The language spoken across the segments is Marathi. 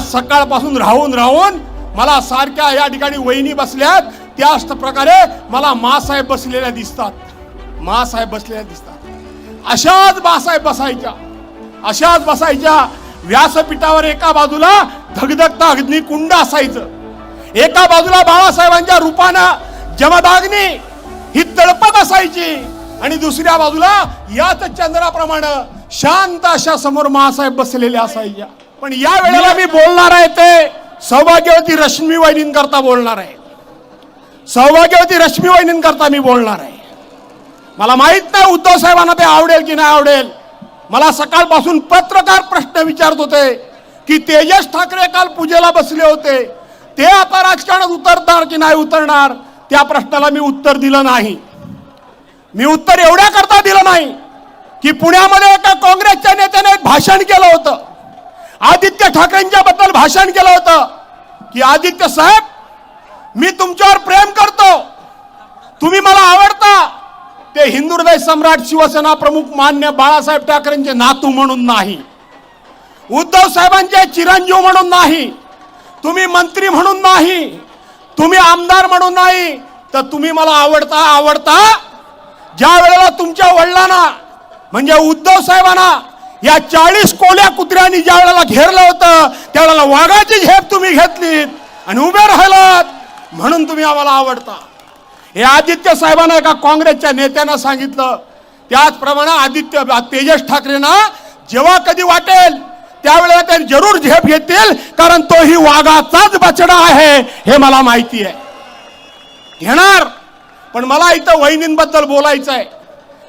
सकाळपासून राहून राहून मला सारख्या या ठिकाणी वहिनी बसल्यात. त्याच प्रकारे मला मासाहेब बसलेल्या दिसतात. मासाहेब बसलेल्या दिसतात. अशाच बासाहेब बसायच्या. अशाच बसायच्या. व्यासपीठावर एका बाजूला धगधगता अग्निकुंड असायचं. एका बाजूला बाळासाहेबांच्या रूपानं जमदाग्नी ही तळपत असायची. आणि दुसऱ्या बाजूला याच चंद्राप्रमाणे शांत अशा समोर महासाहेब बसलेले असायच्या. पण या वेळेला मी बोलणार आहे ते सौभाग्यवती रश्मी वहिनींकरता बोलणार आहे. सौभाग्यवती रश्मी वहिनींकरता मी बोलणार आहे. मला माहीत नाही उद्धव साहेबांना ते आवडेल की नाही आवडेल. मला सकाळपासून पत्रकार प्रश्न विचारत होते की तेजस ठाकरे काल पूजेला बसले होते. ते आता राजकारणात उतरणार की नाही उतरणार? त्या प्रश्नाला मी उत्तर दिलं नाही. मी उत्तर एवढ्या करता दिलं नाही की पुण्यामध्ये एका काँग्रेसच्या नेत्याने एक भाषण केलं होतं. आदित्य ठाकरेंच्या बद्दल भाषण केलं होतं की आदित्य साहेब मी तुमच्यावर प्रेम करतो. तुम्ही मला आवडता. ते हिंदू हृदय सम्राट शिवसेना प्रमुख मान्य बाळासाहेब ठाकरेंचे नातू म्हणून नाही. उद्धव साहेबांचे चिरंजीव म्हणून नाही. तुम्ही मंत्री म्हणून नाही. तुम्ही आमदार म्हणून नाही. तर तुम्ही मला आवडता आवडता? ज्या वेळेला तुमच्या वडिलांना म्हणजे उद्धव साहेबांना या चाळीस कोल्या कुत्र्यांनी ज्या वेळेला घेरलं होतं त्यावेळेला वाघाची झेप तुम्ही घेतलीत आणि उभे राहिलात. म्हणून तुम्ही आम्हाला आवडता. हे आदित्य साहेबांना एका काँग्रेसच्या नेत्यानं सांगितलं. त्याचप्रमाणे आदित्य तेजस ठाकरेंना जेव्हा कधी वाटेल त्यावेळेला ते जरूर झेप घेतील कारण तोही वाघाचाच बचडा आहे हे मला माहिती आहे. घेणार. पण मला इथं वहिनींबद्दल बोलायचं आहे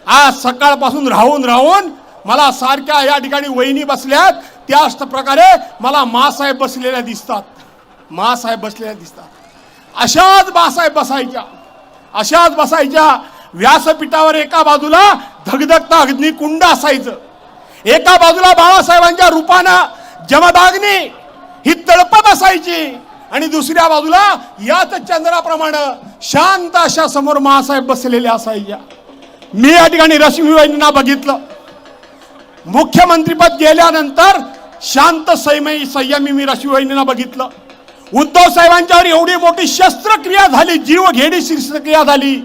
आज सकाळपासून राहून राहून मला सारख्या या ठिकाणी वहिनी बसल्यात त्याच प्रकारे मला मासाहेब बसलेल्या दिसतात. मासाहेब बसलेल्या दिसतात. अशाच बासाहेब बसायच्या. अशाच बसायच्या. व्यासपीठावर एका बाजूला धगधगता अग्निकुंड असायचं. एका बाजूला बाळासाहेबांच्या रूपानं जमदाग्नी ही तळपत असायची. आणि दुसऱ्या बाजूला याच चंद्राप्रमाणे शांत अशा समोर महासाहेब बसलेले असायच्या मी या ठिकाणी रश्मीबाईंना बघितलं. मुख्यमंत्रीपद गेल्यानंतर शांत सैमयी संयमी मी रश्मी बघितलं. उद्धव साहेबांच्यावर एवढी मोठी शस्त्रक्रिया झाली जीव घेणी शस्त्रक्रिया झाली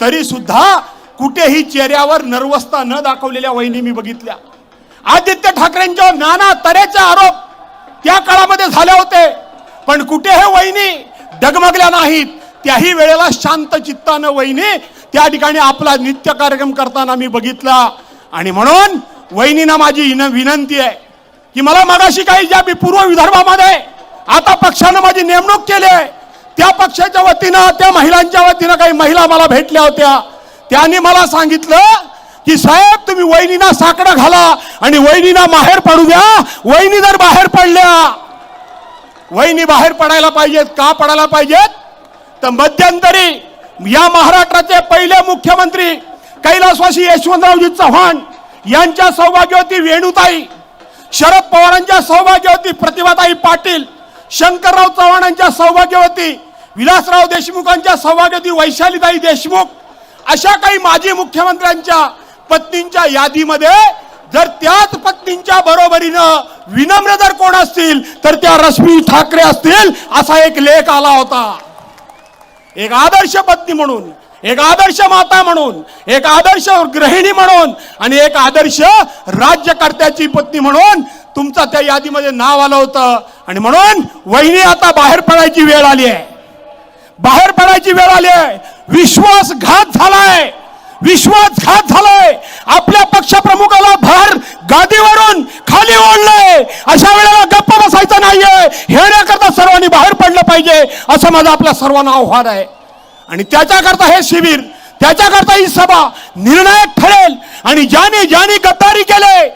तरी सुद्धा कुठेही चेहऱ्यावर नर्वसता न दाखवलेल्या वहिनी मी बघितल्या. आदित्य ठाकरेंच्यावर नाना तऱ्हेचे आरोप त्या काळामध्ये झाले होते. पण कुठे हे वहिनी डगमगल्या नाहीत. त्याही वेळेला शांत चित्तानं वहिनी त्या ठिकाणी आपला नित्य कार्यक्रम करताना मी बघितला. आणि म्हणून वहिनीना माझी विनंती आहे की मला मगाशी काही ज्या मी पूर्व विदर्भामध्ये आता पक्षानं माझी नेमणूक केली आहे त्या पक्षाच्या वतीनं त्या महिलांच्या वतीनं काही महिला मला भेटल्या होत्या. त्यांनी मला सांगितलं की साहेब तुम्ही वहिनीना साकडं घाला आणि वहिनीना बाहेर पडू द्या. वहिनी जर बाहेर पडल्या वहिनी बाहेर पडायला पाहिजेत का पडायला पाहिजेत? तर मध्यंतरी या महाराष्ट्राचे पहिले मुख्यमंत्री कैलासवासी यशवंतरावजी चव्हाण यांच्या सौभाग्यवती वेणुताई शरद पवारांच्या सौभाग्यवती प्रतिभाताई पाटील शंकरराव चव्हाणांच्या सौभाग्यवती विलासराव देशमुखांच्या सौभाग्यवती वैशालीताई देशमुख अशा काही माजी मुख्यमंत्र्यांच्या पत्नींच्या यादीमध्ये जर त्याच पत्नींच्या बरोबरीनं विनम्र जर कोण असतील तर त्या रश्मी ठाकरे असतील असा एक लेख आला होता. एक आदर्श पत्नी म्हणून एक आदर्श माता म्हणून एक आदर्श गृहिणी म्हणून आणि एक आदर्श राज्यकर्त्याची पत्नी म्हणून तुमचा त्या यादीमध्ये नाव आलं होतं. आणि म्हणून वहिनी आता बाहेर पडायची वेळ आली आहे. बाहेर पडायची वेळ आली आहे. विश्वासघात झालाय. विश्वासघात झालाय. आपल्या पक्षप्रमुखाला भर गादीवरून खाली ओढलंय. अशा वेळेला गप्प बसायचं नाहीये. करता सर्वांनी बाहेर पडलं पाहिजे. असं माझं आपल्या सर्वांना आव्हान आहे. आणि त्याच्याकरता हे शिबिर त्याच्याकरता ही सभा निर्णायक ठरेल. आणि ज्याने ज्याने गद्दारी केले